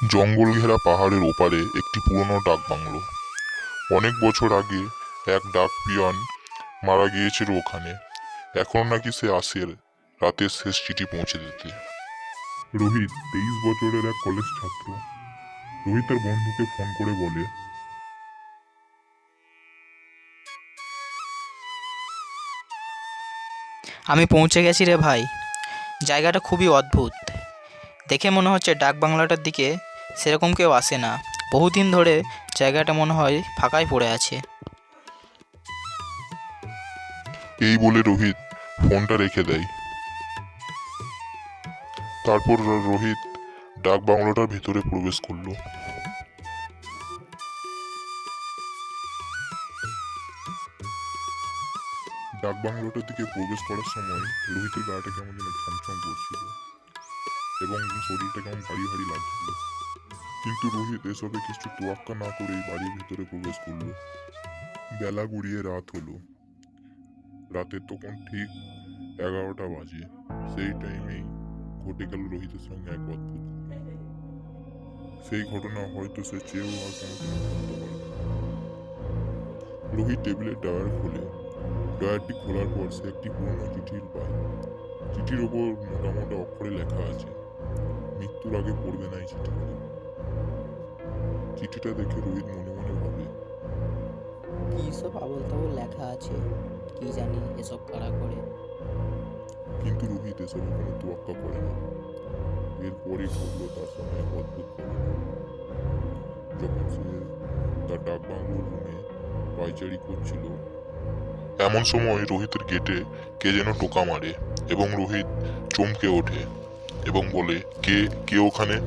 জঙ্গল ঘেরা পাহাড়ের ওপারে একটি পুরনো ডাক বাংলো। অনেক বছর আগে এক ডাক পিয়ন মারা গিয়েছিল ওখানে। এখন নাকি সে আসে রাতের শেষ চিঠি পৌঁছে দিতে। রোহিত তেইশ বছরের এক কলেজ ছাত্র। রোহিত তার বন্ধুকে ফোন করে বলে, আমি পৌঁছে গেছি রে ভাই। জায়গাটা খুবই অদ্ভুত। দেখে মনে হচ্ছে ডাক বাংলাটার দিকে সেরকম কেউ আসে না। বহুদিন ধরে জায়গাটা মনে হয় ফাঁকাই পড়ে আছে। এই বলে রোহিত ফোনটা রেখে দেয়। তারপর রোহিত ডাক বাংলোটার ভেতরে প্রবেশ করল। ডাক বাংলোটার দিকে প্রবেশ করার সময় রোহিতের গাটা কেমন যেন ছমছম করছিল এবং শরীরটা কেমন ভারী ভারী লাগছিল। কিন্তু রোহিত এসবে কিছু তোয়াক্কা না করেই বাড়ির ভিতরে প্রবেশ করল। বেলা গড়িয়ে রাত হলো। রাতের তখন ঠিক এগারোটা বাজে, সেই টাইমেই ঘটে গেল রোহিতের সঙ্গে এক অদ্ভুত সেই ঘটনা হয়তো সে চেয়েও আর কোনোদিনও ভাবতে পারবে না। রোহিত টেবিলের ড্রয়ার খোলে। ড্রয়ারটি খোলার পর সে একটি পুরনো চিঠির পায়। চিঠির ওপর মোটা মোটা অক্ষরে লেখা আছে, মৃত্যুর আগে পড়বে না এই চিঠিগুলো। চিঠিটা দেখে রোহিত মনে মনে ভাবে। কি সব আবল তাবল লেখা আছে? কি জানি এসব কারা করে? কিন্তু রোহিত এসবে কোনো তোয়াক্কা করে না। এরপরই ঘটলো তার সঙ্গে এক অদ্ভুত ঘটনা যখন সে তার ডাক বাংলোর রুমে পাইচারি করছিল এমন সময় রোহিতের গেটে কে যেন টোকা মারে এবং রোহিত চমকে ওঠে এবং বলে কে? কে ওখানে?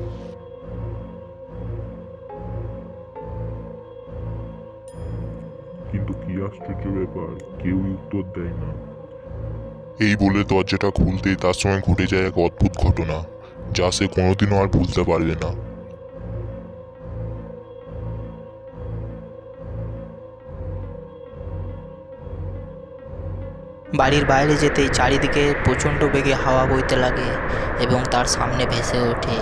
কিন্তু কি আশ্চর্য ব্যাপার কেউই উত্তর দেয় না। এই বলে দরজাটা খুলতেই তার সময় ঘটে যায় এক অদ্ভুত ঘটনা যা সে কোনোদিনও আর ভুলতে পারবে না। বাড়ির বাইরে যেতেই চারিদিকে প্রচণ্ড বেগে হাওয়া বইতে লাগে এবং তার সামনে ভেসে ওঠে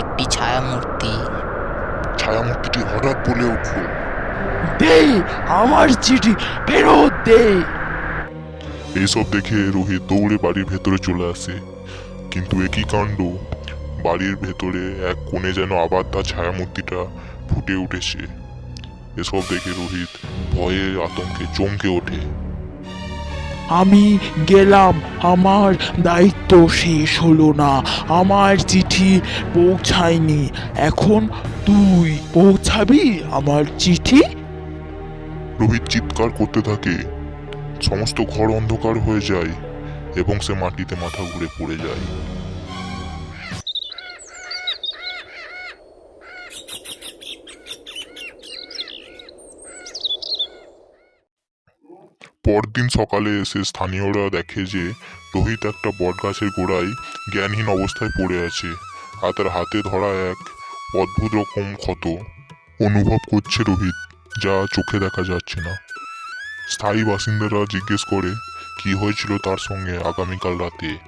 একটি ছায়া মূর্তি ছায়ামূর্তিটি হঠাৎ বলে উঠল দে আমার চিঠি ফেরত দে। এইসব দেখে রোহিত দৌড়ে বাড়ির ভেতরে চলে আসে। কিন্তু একই কাণ্ড? বাড়ির ভেতরে এক কোণে যেন আবার তার ছায়ামূর্তিটা ফুটে উঠেছে। এসব দেখে রোহিত ভয়ে আতঙ্কে চমকে ওঠে। আমি গেলাম আমার দায়িত্ব শেষ হলো না আমার চিঠি পৌঁছায়নি। এখন তুই পৌঁছাবি আমার চিঠি? রোহিত চিৎকার করতে থাকে। সমস্ত ঘর অন্ধকার হয়ে যায় এবং সে মাটিতে মাথা ঘুরে পড়ে যায়। পরদিন সকালে এসে স্থানীয়রা দেখে যে রোহিত একটা বটগাছের গোড়ায় জ্ঞানহীন অবস্থায় পড়ে আছে আর তার হাতে ধরা এক অদ্ভুত রকম ক্ষত অনুভব করছে রোহিত যা চোখে দেখা যাচ্ছে না। স্থায়ী বাসিন্দারা জিজ্ঞেস করে, কি হয়েছিল তার সঙ্গে আগামীকাল রাতে?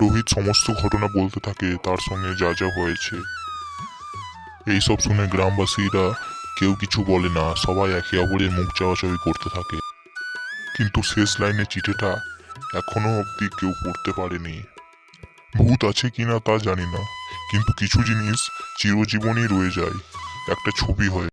রোহিত সমস্ত ঘটনা বলতে থাকে, তার সঙ্গে যা যা হয়েছে। এইসব শুনে গ্রামবাসীরা কেউ কিছু বলে না, সবাই একে অপরের মুখ চাওয়াচাওয়ি করতে থাকে। কিন্তু শেষ লাইনে চিঠিটা এখনও অবধি কেউ পড়তে পারেনি। ভূত আছে কিনা তা জানি না, কিন্তু কিছু জিনিস চিরজীবনই রয়ে যায়। একটা ছবি হয়ে